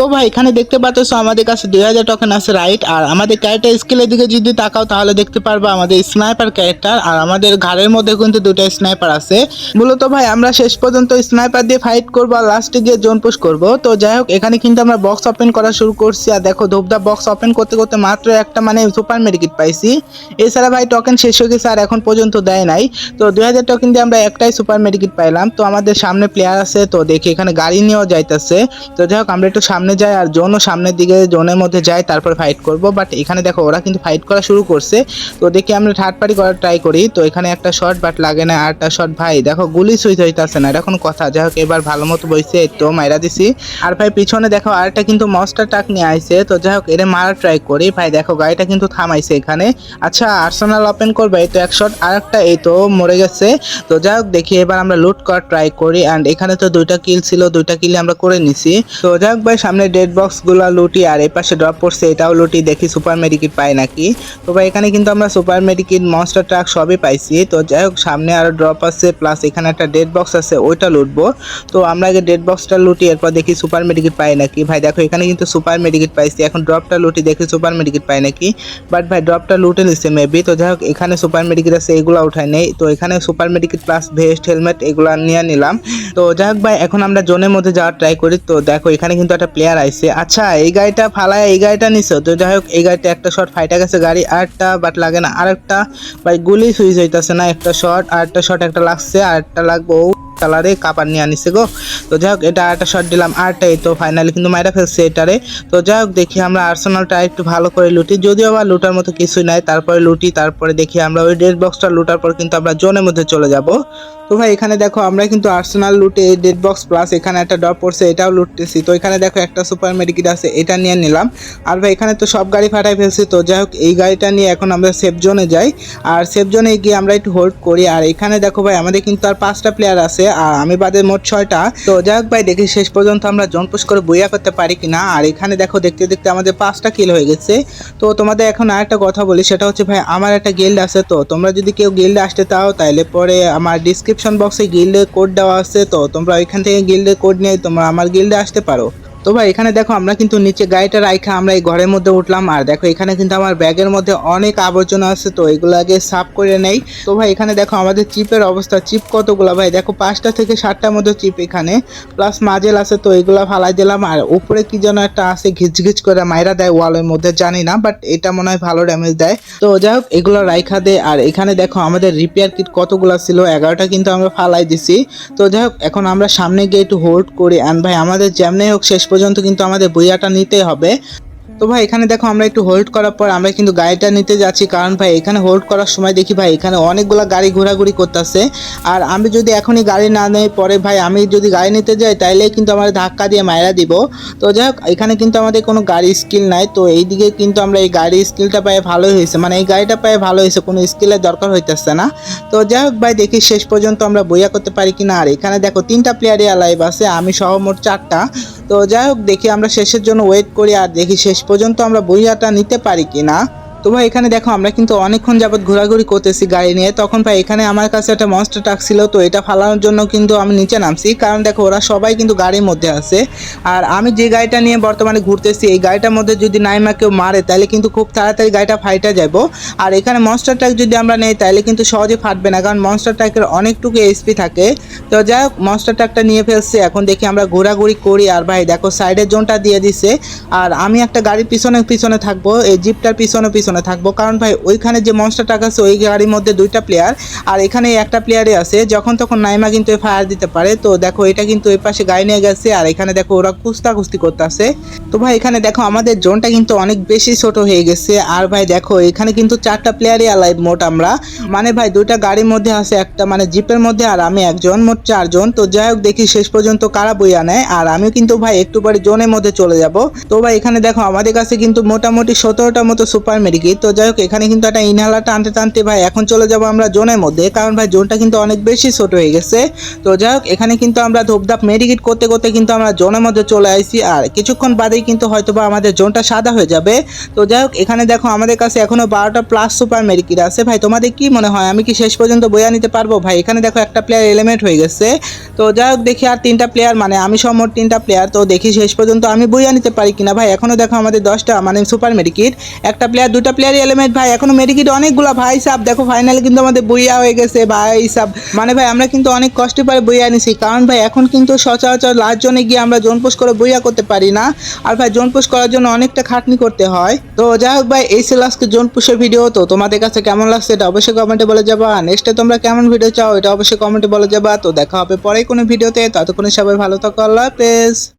তো ভাই, এখানে দেখতে পাচ্ছ আমাদের কাছে দুই হাজার টোকেন আছে রাইট আর আমাদের ক্যারেক্টার স্কিলের দিকে যদি তাকাও, তাহলে দেখতে পারবে আমাদের স্নাইপার ক্যারেক্টার আর আমাদের ঘাড়ের মধ্যে কিন্তু দুটো স্নাইপার আছে। মূলত ভাই, আমরা শেষ পর্যন্ত স্নাইপার দিয়ে ফাইট করব আর লাস্টে গিয়ে জোন পুশ করব। তো যাই হোক, এখানে কিন্তু আমরা বক্স ওপেন করা শুরু করছি, আর দেখো ধূপদা বক্স ওপেন করতে করতে মাত্র একটা মানে সুপার মেডিকিট পাইছি। এছাড়া ভাই টোকেন শেষ হয়ে গেছে আর এখন পর্যন্ত দেয় নাই। তো দুই হাজার টোকেন দিয়ে আমরা একটাই সুপার মেডিকিট পাইলাম। তো আমাদের সামনে প্লেয়ার আছে, তো দেখি এখানে গাড়ি নিয়েও যাইতেছে। তো যাই হোক, আমরা একটু সামনে যাই আর জোনও সামনের দিকে জোনের মধ্যে যায়, তারপর ফাইট করব। বাট এখানে দেখো, ওরা কিন্তু ফাইট করা শুরু করছে। তো দেখি আমরা থার্ড পার্টি করার ট্রাই করি। তো এখানে একটা শট বাট লাগে না। আর একটা শট ভাই, দেখো, গুলি সুইচ হইতাছে না। এটা কোনো কথা। যাই হোক, এবার ভালো মতো বইছে তো মাইরা দিছি। আর ভাই, পিছনে দেখো, আরেকটা কিন্তু মস্টার টাক নিয়ে আইছে। তো যাই হোক, এরে মারা ট্রাই করি। ভাই, দেখো, গাড়িটা কিন্তু থামাইছে এখানে। আচ্ছা আর্সেনাল ওপেন করবে, এই তো এক শট আর একটা এই তো, মরে গেছে। তো যাই হোক, দেখি, এবার আমরা লুট করার ট্রাই করি। অ্যান্ড এখানে তো দুইটা কিল ছিল, দুইটা কিল আমরা করে নিছি। তো যাই হোক, ভাই সামনে ডেড বক্সগুলো লুটি, আর এই পাশে ড্রপ পড়ছে, এটাও লুটি, দেখি সুপার মেডিকিট পাই নাকি। তো ভাই, এখানে কিন্তু আমরা সুপার মেডিকিট মনস্টার ট্রাক সবই পাইছি। তো যাই হোক, সামনে আরও ড্রপ আছে প্লাস এখানে একটা ডেড বক্স আছে, ওইটা লুটবো। তো আমরা আগে ডেড বক্সটা লুটি, এরপর দেখি সুপার মেডিকিট পাই নাকি। ভাই, দেখো, এখানে কিন্তু সুপার মেডিকিট পাইছি, এখন ড্রপটা লুটি, দেখি সুপার মেডিকিট পাই নাকি। বাট ভাই ড্রপটা লুটে নিচ্ছে মেবি তো যাই হোক, এখানে সুপার মেডিকিট আছে, এগুলো উঠাই নেই। তো এখানে super medikit plus vest helmet এগুলো নিয়ে নিলাম। তো যাই হোক, ভাই, এখন আমরা জোনের মধ্যে যাওয়ার ট্রাই করি। তো দেখো, এখানে কিন্তু একটা প্লেয়ার আইছে। আচ্ছা এই গাড়িটা ফালায় এই গাড়িটা নিছো? তো যাই হোক, এই গাড়িটা একটা শট ফাইটা গেছে গাড়ি, আরেকটা বাট লাগে না। আরেকটা, ভাই, গুলি সুইচ হইতাছে না, একটা শর্ট আর একটা শর্ট একটা লাগছে, আরেকটা লাগবে। ও কালারে কাপার নিয়ে আনিছে গো। তো যাই হোক, এটা একটা শট দিলাম আরটাই, তো ফাইনালি কিন্তু মাইরা ফেলছে এটারে। তো যাই হোক, দেখি আমরা আর্সেনালটা একটু ভালো করে লুটি। যদিও আবার লুটার মতো কিছুই নাই, তারপরে লুটি, তারপরে দেখি আমরা ওই ডেড বক্সটা লুটার পর কিন্তু আমরা জোনের মধ্যে চলে যাব। তো ভাই, এখানে দেখো, আমরা কিন্তু আর্সেনাল লুটে ডেড বক্স প্লাস এখানে একটা ড্রপ পড়ছে, এটাও লুটতেছি। তো এখানে দেখো, একটা সুপার মেডিকিট আছে, এটা নিয়ে নিলাম। আর ভাই, এখানে তো সব গাড়ি ফাটাই ফেলছি, তো যাই হোক, এই গাড়িটা নিয়ে এখন আমরা সেফ জোনে যাই। আর সেফ জোনে গিয়ে আমরা একটু হোল্ড করি। আর এখানে দেখো ভাই, আমাদের কিন্তু আর পাঁচটা প্লেয়ার আছে। আর আমি বাদে মোট ছয়টা। তো যাই হোক ভাই, দেখি শেষ পর্যন্ত আমরা জন পুষ করে বইয়া করতে পারি কিনা। আর এখানে দেখো, দেখতে দেখতে আমাদের পাঁচটা কিল হয়ে গেছে। তো তোমাদের এখন আর একটা কথা বলি, সেটা হচ্ছে ভাই, আমার একটা গিল্ড আছে তো। তোমরা যদি কেউ গিল্ডে আসতে চাও তাহলে পরে আমার ডিসক্রিপশন বক্সে গিল্ডের কোড দেওয়া আছে তো। তোমরা ওইখান থেকে গিল্ডের কোড নিয়ে তোমরা আমার গিল্ডে আসতে পারো। তো ভাই, এখানে দেখো আমরা কিন্তু নিচে গাড়িটা রাইখা আমরা এই ঘরের মধ্যে উঠলাম। আর দেখো, এখানে কিন্তু আমার ব্যাগের মধ্যে অনেক আবর্জনা আছে, তো এগুলো আগে সাফ করে নেই। তো ভাই, এখানে দেখো আমাদের চিপের অবস্থা, চিপ কতগুলো? ভাই, দেখো পাঁচটা থেকে সাতটার মধ্যে চিপ এখানে। প্লাস মাজেল আছে, তো এগুলো ফালাই দিলাম। আর উপরে কি যেন একটা আছে ঘিচ ঘিচ করে মাইরা দেয় ওয়ালের মধ্যে, জানি না বাট এটা মনে হয় ভালো ড্যামেজ দেয়। তো যাই হোক, এগুলো রাইখা দে। আর এখানে দেখো আমাদের রিপেয়ার কিট কতগুলো ছিল? এগারোটা কিন্তু আমরা ফালাই দিছি। তো যাই হোক, এখন আমরা সামনে গিয়ে একটু হোল্ড করি। অ্যান্ড ভাই, আমাদের যেমনি হোক শেষ পর্যন্ত কিন্তু আমাদের বইয়াটা নিতে হবে। তো ভাই, এখানে দেখো আমরা একটু হোল্ড করার পর আমরা কিন্তু গাড়িটা নিতে যাচ্ছি। কারণ ভাই, এখানে হোল্ড করার সময় দেখি ভাই, এখানে অনেকগুলো গাড়ি ঘোরাঘুরি করতেছে। আর আমি যদি এখনই গাড়ি না নেই, পরে ভাই আমি যদি গাড়ি নিতে যাই, তাইলে কিন্তু আমার ধাক্কা দিয়ে মায়েরা দিব। তো যাই হোক এখানে কিন্তু আমাদের কোনো গাড়ি স্কিল নাই। তো এইদিকে কিন্তু আমরা এই গাড়ি স্কিলটা পায়ে ভালোই হয়েছে। মানে এই গাড়িটা পায়ে ভালো হয়েছে, কোনো স্কিলের দরকার হইতেছে না। তো যাই হোক ভাই, দেখি শেষ পর্যন্ত আমরা বইয়া করতে পারি কিনা। আর এখানে দেখো তিনটা প্লেয়ারই লাইভ আছে, আমি সহ মোট চারটা। তো যাই হোক দেখি আমরা শেষের জন্য ওয়েট করি, আর দেখি শেষ পর্যন্ত আমরা বইয়াটা নিতে পারি কিনা? তো ভাই এখানে দেখো, আমরা কিন্তু অনেকক্ষণ যাবৎ ঘোরাঘুরি করতেছি গাড়ি নিয়ে। তখন ভাই, এখানে আমার কাছে একটা মনস্টার ট্রাক ছিল, তো এটা ফালানোর জন্য কিন্তু আমি নিচে নামছি। কারণ দেখো, ওরা সবাই কিন্তু গাড়ির মধ্যে আছে। আর আমি যে গাড়িটা নিয়ে বর্তমানে ঘুরতেছি, এই গাড়িটার মধ্যে যদি নাইমা কেউ মারে, তাহলে কিন্তু খুব তাড়াতাড়ি গাড়িটা ফাইটা যাব। আর এখানে মনস্টার ট্রাক যদি আমরা নেই, তাহলে কিন্তু সহজে ফাটবে না, কারণ মনস্টার ট্রাকের অনেকটুকু এসপি থাকে। তো যাই হোক মনস্টার ট্রাকটা নিয়ে ফেলছে, এখন দেখি আমরা ঘোরাঘুরি করি। আর ভাই, দেখো সাইডের জোনটা দিয়ে দিছে। আর আমি একটা গাড়ির পিছনে পিছনে থাকব, এই জিপটার পিছনে পিছনে। থাকব। কারণ ভাই, ওইখানে যে মনস্টার ট্রাক আছে, ওই গাড়ির মধ্যে দুইটা প্লেয়ার আর এখানে একটা প্লেয়ারই আছে, যখন তখন নাইমা কিন্তু ফায়ার দিতে পারে। তো দেখো, এটা কিন্তু ওই পাশে গাড়ি নিয়ে গেছে, আর এখানে দেখো ওরা কুস্তা কুস্তি করতেছে। তো ভাই, এখানে দেখো আমাদের জোনটা কিন্তু অনেক বেশি ছোট হয়ে গেছে। আর ভাই, দেখো, এখানে কিন্তু চারটা প্লেয়ারই অ্যালাইভ মোট আমরা। মানে ভাই, দুইটা গাড়ির মধ্যে আছে, একটা মানে জিপের মধ্যে, আর আমি একজন, মোট চারজন। তো যাই হোক, দেখি শেষ পর্যন্ত কারা বইয়া নেয়। আর আমিও কিন্তু ভাই, একটু পরে জোনের মধ্যে চলে যাব। তো ভাই, এখানে দেখো, আমাদের কাছে কিন্তু মোটামুটি সতেরোটা মতো সুপার মেডিকেট মেডিকেট তো যাই হোক, এখানে কিন্তু একটা ইনহেলার টানতে টানতে ভাই, এখন চলে যাব আমরা জোনের মধ্যে, কারণ ভাই জোনটা কিন্তু অনেক বেশি ছোট হয়ে গেছে। তো যাই হোক, এখানে কিন্তু আমরা ধূপধাপ মেডিকেট করতে করতে কিন্তু আমরা জোনের মধ্যে চলে আসছি আর কিছুক্ষণ বাদেই কিন্তু হয়তোবা আমাদের জোনটা সাদা হয়ে যাবে। তো যাই হোক, এখানে দেখো আমাদের কাছে এখনও বারোটা প্লাস সুপার মেডিকেট আছে। ভাই, তোমাদের কি মনে হয়? আমি কি শেষ পর্যন্ত বইয়া নিতে পারব? ভাই, এখানে দেখো একটা প্লেয়ার এলিমেন্ট হয়ে গেছে। তো যাই হোক, দেখি আর তিনটা প্লেয়ার মানে আমি সহ মোট তিনটা প্লেয়ার তো দেখি শেষ পর্যন্ত আমি বইয়া নিতে পারি কিনা। ভাই, এখনও দেখো আমাদের দশটা মানে সুপার মেডিকিট একটা প্লেয়ার দুটা প্লেয়ার এলিমেন্ট ভাই। এখনও মেডিকিট অনেকগুলো ভাই সাব দেখো ফাইনালি কিন্তু আমাদের বইয়া হয়ে গেছে ভাই সাব মানে ভাই আমরা কিন্তু অনেক কষ্টে পারে বইয়া নিছি কারণ ভাই এখন কিন্তু সচরাচর লাস্ট জনে গিয়ে আমরা জোন পোস্ট করে বইয়া করতে পারি না। আর ভাই জোন পোস্ট করার জন্য অনেকটা খাটনি করতে হয়। তো যাই হোক ভাই, এই ছিল আজকে জোন পুষের ভিডিও তো তোমাদের কাছে কেমন লাগছে এটা অবশ্যই কমেন্টে বলে যাবা। নেক্সটে তোমরা কেমন ভিডিও চাও এটা অবশ্যই কমেন্টে বলে যাবা। তো দেখা হবে পরে কোনো ভিডিওতে ততক্ষণে সবাই ভালো থাকো। আল্লাহ হাফেজ।